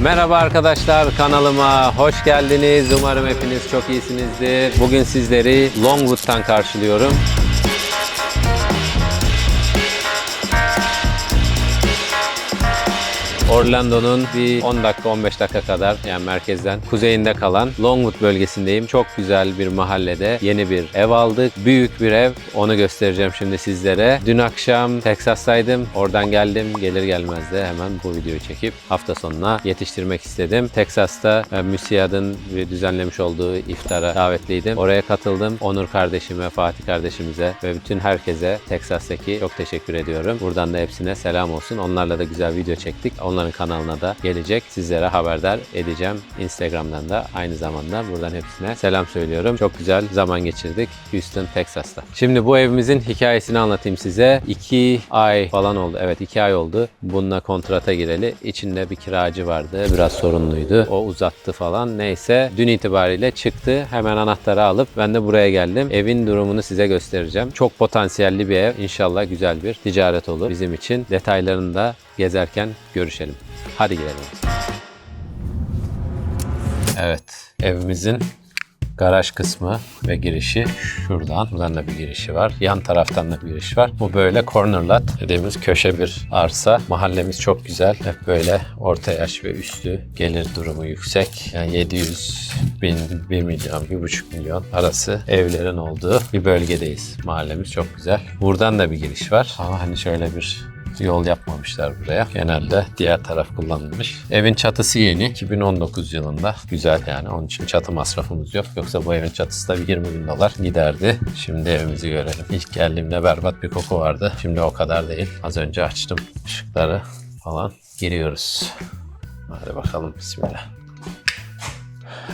Merhaba arkadaşlar kanalıma hoş geldiniz. Umarım hepiniz çok iyisinizdir. Bugün sizleri Longwood'dan karşılıyorum. Orlando'nun bir 10 dakika 15 dakika kadar yani merkezden kuzeyinde kalan Longwood bölgesindeyim. Çok güzel bir mahallede yeni bir ev aldık. Büyük bir ev. Onu göstereceğim şimdi sizlere. Dün akşam Teksas'taydım. Oradan geldim. Gelir gelmez de hemen bu videoyu çekip hafta sonuna yetiştirmek istedim. Teksas'ta e, MÜSİAD'ın düzenlemiş olduğu iftara davetliydim. Oraya katıldım. Onur kardeşime, Fatih kardeşimize ve bütün herkese Teksas'taki çok teşekkür ediyorum. Buradan da hepsine selam olsun. Onlarla da güzel video çektik. Onların kanalına da gelecek. Sizlere haberdar edeceğim. Instagram'dan da aynı zamanda buradan hepsine selam söylüyorum. Çok güzel zaman geçirdik Houston, Texas'ta. Şimdi bu evimizin hikayesini anlatayım size. 2 ay falan oldu. Evet 2 ay oldu. Bununla kontrata gireli. İçinde bir kiracı vardı. Biraz sorunluydu. O uzattı falan. Neyse dün itibariyle çıktı. Hemen anahtarı alıp ben de buraya geldim. Evin durumunu size göstereceğim. Çok potansiyelli bir ev. İnşallah güzel bir ticaret olur bizim için. Detaylarını da gezerken görüşelim. Hadi girelim. Evet, evimizin garaj kısmı ve girişi şuradan. Buradan da bir girişi var. Yan taraftan da bir giriş var. Bu böyle corner lot dediğimiz köşe bir arsa. Mahallemiz çok güzel. Hep böyle orta yaş ve üstü gelir durumu yüksek. Yani 700 bin, 1 milyon, 1,5 milyon arası evlerin olduğu bir bölgedeyiz. Mahallemiz çok güzel. Buradan da bir giriş var. Ama hani şöyle bir yol yapmamışlar buraya. Genelde diğer taraf kullanılmış. Evin çatısı yeni. 2019 yılında. Güzel yani. Onun için çatı masrafımız yok. Yoksa bu evin çatısı da bir 20 bin dolar giderdi. Şimdi evimizi görelim. İlk geldiğimde berbat bir koku vardı. Şimdi o kadar değil. Az önce açtım ışıkları falan. Giriyoruz. Hadi bakalım. Bismillah.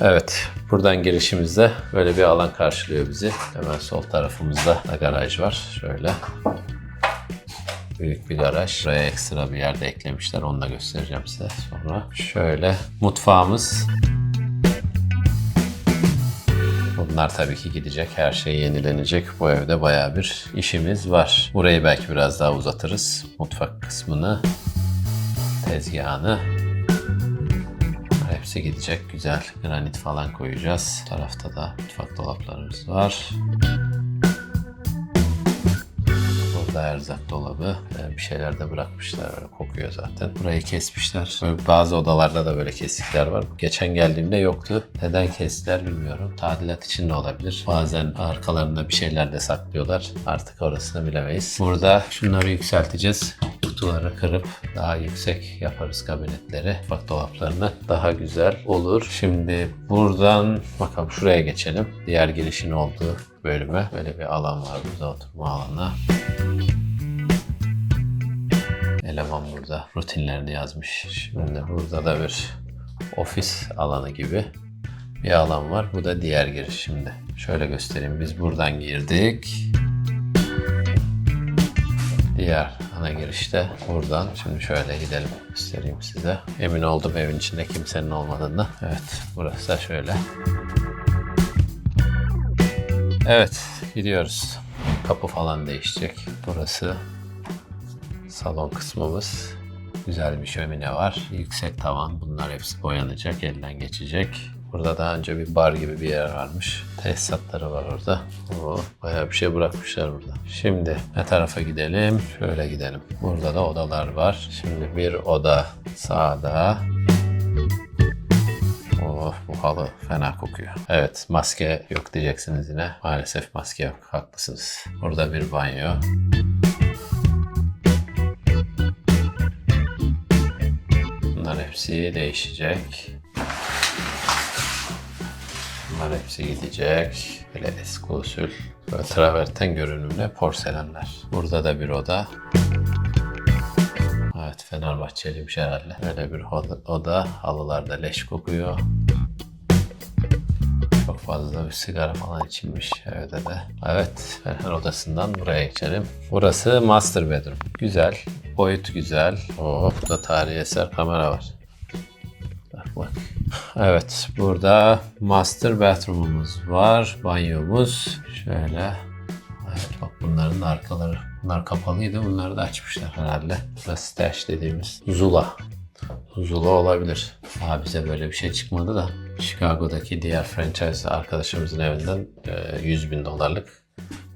Evet, buradan girişimizde böyle bir alan karşılıyor bizi. Hemen sol tarafımızda da garaj var. Şöyle. Büyük bir garaj. Buraya ekstra bir yerde eklemişler. Onu da göstereceğim size sonra. Şöyle mutfağımız. Bunlar tabii ki gidecek. Her şey yenilenecek. Bu evde bayağı bir işimiz var. Burayı belki biraz daha uzatırız. Mutfak kısmını, tezgahını. Hepsi gidecek. Güzel granit falan koyacağız. Bu tarafta da mutfak dolaplarımız var. Burada erzak dolabı. Ee, Bir şeyler de bırakmışlar. Böyle kokuyor zaten. Burayı kesmişler. Böyle bazı odalarda da böyle kesikler var. Geçen geldiğimde yoktu. Neden kestiler bilmiyorum. Tadilat için de olabilir. Bazen arkalarında bir şeyler de saklıyorlar. Artık orasını bilemeyiz. Burada şunları yükselteceğiz. Kutuları kırıp daha yüksek yaparız kabinetleri. Mutfak dolaplarını daha güzel olur. Şimdi buradan bakalım şuraya geçelim. Diğer girişin olduğu bölüme. Böyle bir alan var burada oturma alanı. Eleman burada rutinlerini yazmış. Şimdi burada da bir ofis alanı gibi bir alan var. Bu da diğer giriş şimdi. Şöyle göstereyim. Biz buradan girdik. Diğer ana girişte buradan. Şimdi şöyle gidelim. Göstereyim size. Emin oldum evin içinde kimsenin olmadığını. Evet burası da şöyle. Evet gidiyoruz. Kapı falan değişecek. Burası salon kısmımız. Güzel bir şömine var. Yüksek tavan. Bunlar hepsi boyanacak, elden geçecek. Burada daha önce bir bar gibi bir yer varmış. Tesisatları var orada. Oo, bayağı bir şey bırakmışlar burada. Şimdi ne tarafa gidelim? Şöyle gidelim. Burada da odalar var. Şimdi bir oda sağda. Oh bu halı fena kokuyor. Evet maske yok diyeceksiniz yine. Maalesef maske yok. Haklısınız. Burada bir banyo. Bunlar hepsi değişecek. Bunlar hepsi gidecek. Böyle eski usul. Böyle traverten görünümlü porselenler. Burada da bir oda. Evet Fenerbahçeliymiş herhalde. Öyle bir oda, oda. Halılarda leş kokuyor. Fazla bir sigara falan içilmiş evde de. Evet, Ferhan odasından buraya geçelim. Burası master bedroom. Güzel, boyut güzel. Oh, burada tarihi eser kamera var. Bak bak. Evet, burada master bathroom'umuz var. Banyomuz. Şöyle. Evet, bak bunların arkaları. Bunlar kapalıydı. Bunları da açmışlar herhalde. Burası stash dediğimiz Zula. Zulu olabilir. Daha bize böyle bir şey çıkmadı da. Chicago'daki diğer franchise arkadaşımızın evinden e, 100 bin dolarlık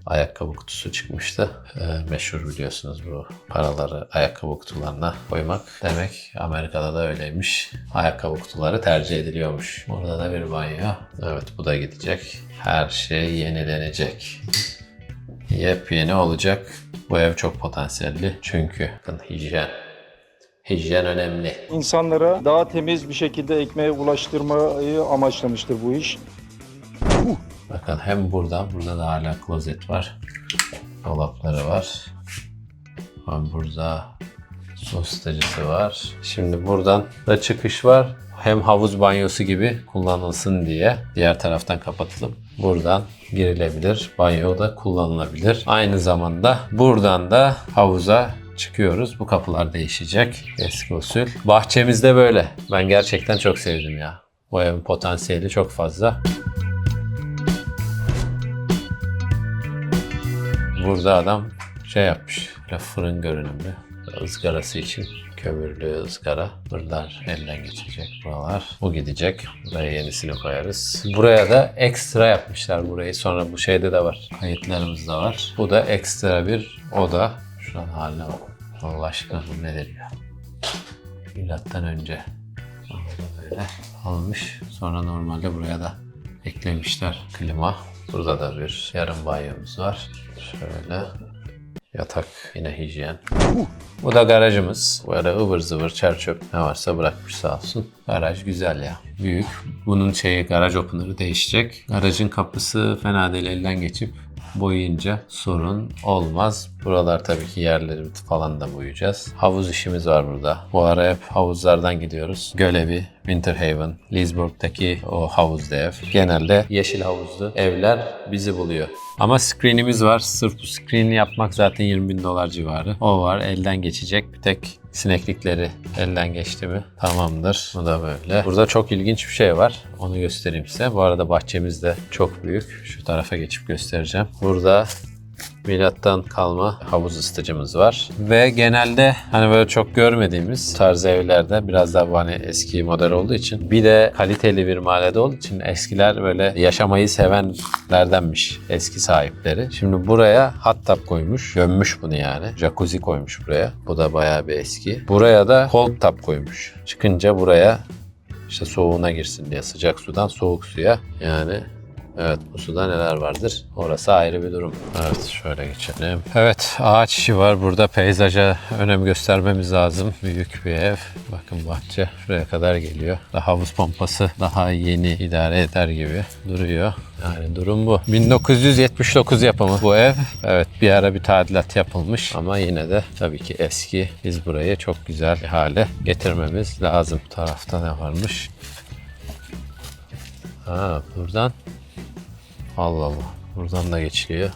ayakkabı kutusu çıkmıştı. E, meşhur biliyorsunuz bu paraları ayakkabı kutularına koymak. Demek Amerika'da da öyleymiş. Ayakkabı kutuları tercih ediliyormuş. Burada da bir banyo. Evet bu da gidecek. Her şey yenilenecek. Yepyeni olacak. Bu ev çok potansiyelli çünkü bakın hijyen. Hijyen önemli. İnsanlara daha temiz bir şekilde ekmeğe ulaştırmayı amaçlamıştır bu iş. Bakın hem burada, burada da hala klozet var. Dolapları var. Hem burada su ısıtıcısı var. Şimdi buradan da çıkış var. Hem havuz banyosu gibi kullanılsın diye diğer taraftan kapatılıp buradan girilebilir. Banyo da kullanılabilir. Aynı zamanda buradan da havuza çıkıyoruz. Bu kapılar değişecek. Eski usul. Bahçemizde böyle. Ben gerçekten çok sevdim ya. Bu evin potansiyeli çok fazla. Burada adam şey yapmış. Böyle fırın görünümlü. ızgarası için kömürlü ızgara. Buradan elden geçecek buralar. Bu gidecek. Buraya yenisini koyarız. Buraya da ekstra yapmışlar burayı. Sonra bu şeyde de var. Kayıtlarımız da var. Bu da ekstra bir oda. Şuranın haline bak. Allah aşkına bu nedir ya? Milattan önce. Böyle almış. Sonra normalde buraya da eklemişler klima. Burada da bir yarım banyomuz var. Şöyle yatak yine hijyen. Bu da garajımız. Böyle ıvır zıvır çer çöp ne varsa bırakmış sağ olsun. Garaj güzel ya. Büyük. Bunun şeyi garaj opener'ı değişecek. Garajın kapısı fena değil elden geçip boyayınca sorun olmaz. Buralar tabii ki yerleri falan da boyayacağız. Havuz işimiz var burada. Bu ara hep havuzlardan gidiyoruz. Gölevi, Winterhaven, Leesburg'daki o havuzda ev. Genelde yeşil havuzlu evler bizi buluyor. Ama screen'imiz var. Sırf bu screen'i yapmak zaten 20 bin dolar civarı. O var. Elden geçecek. Bir tek sineklikleri elden geçti mi tamamdır. Bu da böyle. Burada çok ilginç bir şey var. Onu göstereyim size. Bu arada bahçemiz de çok büyük. Şu tarafa geçip göstereceğim. Burada Milattan kalma havuz ısıtıcımız var. Ve genelde hani böyle çok görmediğimiz tarz evlerde biraz daha bu hani eski model olduğu için bir de kaliteli bir mahallede olduğu için eskiler böyle yaşamayı sevenlerdenmiş eski sahipleri. Şimdi buraya hot tub koymuş. Gömmüş bunu yani. Jacuzzi koymuş buraya. Bu da bayağı bir eski. Buraya da cold tub koymuş. Çıkınca buraya işte soğuğuna girsin diye sıcak sudan soğuk suya yani Evet bu suda neler vardır? Orası ayrı bir durum. Evet şöyle geçelim. Evet ağaç işi var. Burada peyzaja önem göstermemiz lazım. Büyük bir ev. Bakın bahçe şuraya kadar geliyor. Da havuz pompası daha yeni idare eder gibi duruyor. Yani durum bu. 1979 yapımı bu ev. Evet bir ara bir tadilat yapılmış ama yine de tabii ki eski. Biz burayı çok güzel hale getirmemiz lazım. Bu tarafta ne varmış? Ha buradan Allah Allah. Buradan da geçiliyor.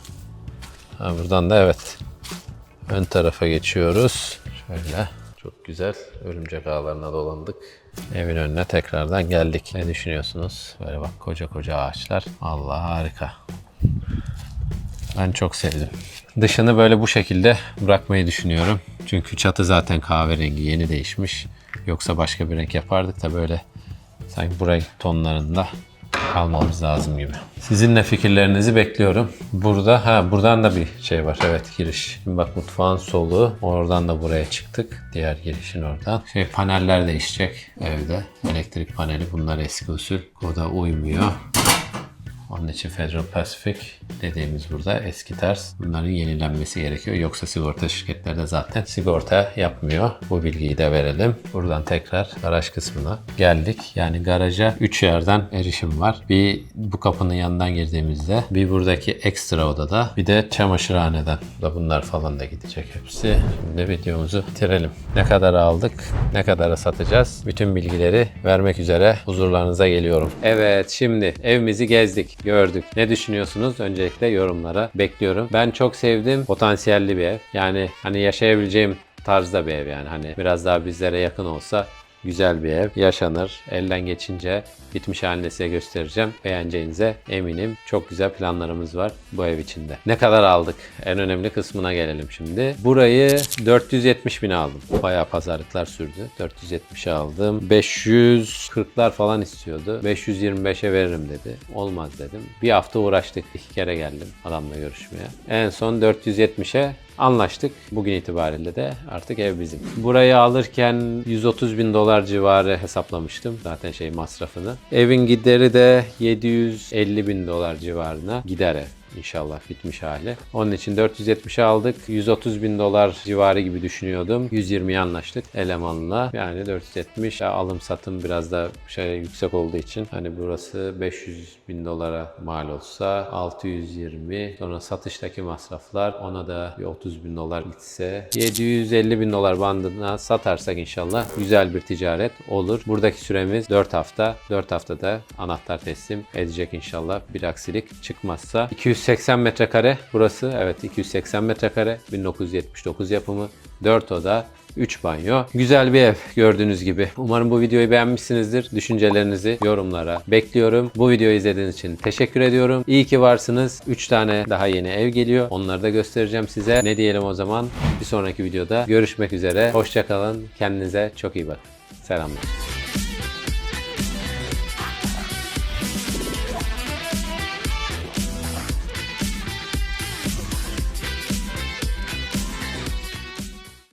Ha, buradan da evet. Ön tarafa geçiyoruz. Şöyle. Çok güzel. Örümcek ağlarına dolandık. Evin önüne tekrardan geldik. Ne düşünüyorsunuz? Böyle bak koca koca ağaçlar. Allah harika. Ben çok sevdim. Dışını böyle bu şekilde bırakmayı düşünüyorum. Çünkü çatı zaten kahverengi yeni değişmiş. Yoksa başka bir renk yapardık da böyle sanki buraya tonlarında kalmamız lazım gibi. Sizin de fikirlerinizi bekliyorum. Burada ha buradan da bir şey var. Evet giriş. Şimdi bak mutfağın solu. Oradan da buraya çıktık. Diğer girişin oradan. Şey paneller değişecek evde. Elektrik paneli bunlar eski usul. O da uymuyor. Onun için Federal Pacific dediğimiz burada eski tarz. Bunların yenilenmesi gerekiyor. Yoksa sigorta şirketleri de zaten sigorta yapmıyor. Bu bilgiyi de verelim. Buradan tekrar garaj kısmına geldik. Yani garaja 3 yerden erişim var. Bir bu kapının yanından girdiğimizde, bir buradaki ekstra odada, bir de çamaşırhaneden. Da bunlar falan da gidecek hepsi. Şimdi videomuzu bitirelim. Ne kadar aldık, ne kadara satacağız? Bütün bilgileri vermek üzere huzurlarınıza geliyorum. Evet, şimdi evimizi gezdik, gördük. Ne düşünüyorsunuz? Öncelikle yorumlara bekliyorum. Ben çok sevdim. Potansiyelli bir ev. Yani hani yaşayabileceğim tarzda bir ev yani. Hani biraz daha bizlere yakın olsa Güzel bir ev. Yaşanır. Elden geçince bitmiş halini size göstereceğim. Beğeneceğinize eminim. Çok güzel planlarımız var bu ev içinde. Ne kadar aldık? En önemli kısmına gelelim şimdi. Burayı 470 bin aldım. Bayağı pazarlıklar sürdü. 470'e aldım. 540'lar falan istiyordu. 525'e veririm dedi. Olmaz dedim. Bir hafta uğraştık. iki kere geldim adamla görüşmeye. En son 470'e Anlaştık. Bugün itibariyle de artık ev bizim. Burayı alırken 130 bin dolar civarı hesaplamıştım. Zaten şey masrafını. Evin gideri de 750 bin dolar civarına gider ev. İnşallah bitmiş hali. Onun için 470'e aldık. 130 bin dolar civarı gibi düşünüyordum. 120'ye anlaştık elemanla. Yani 470 Ya alım satım biraz da şey yüksek olduğu için hani burası 500 bin dolara mal olsa 620 sonra satıştaki masraflar ona da bir 30 bin dolar gitse 750 bin dolar bandına satarsak inşallah güzel bir ticaret olur. Buradaki süremiz 4 hafta. 4 haftada anahtar teslim edecek inşallah bir aksilik çıkmazsa. 280 metrekare burası. Evet 280 metrekare. 1979 yapımı. 4 oda. 3 banyo. Güzel bir ev gördüğünüz gibi. Umarım bu videoyu beğenmişsinizdir. Düşüncelerinizi yorumlara bekliyorum. Bu videoyu izlediğiniz için teşekkür ediyorum. İyi ki varsınız. 3 tane daha yeni ev geliyor. Onları da göstereceğim size. Ne diyelim o zaman? Bir sonraki videoda görüşmek üzere. Hoşçakalın. Kendinize çok iyi bakın. Selamlar.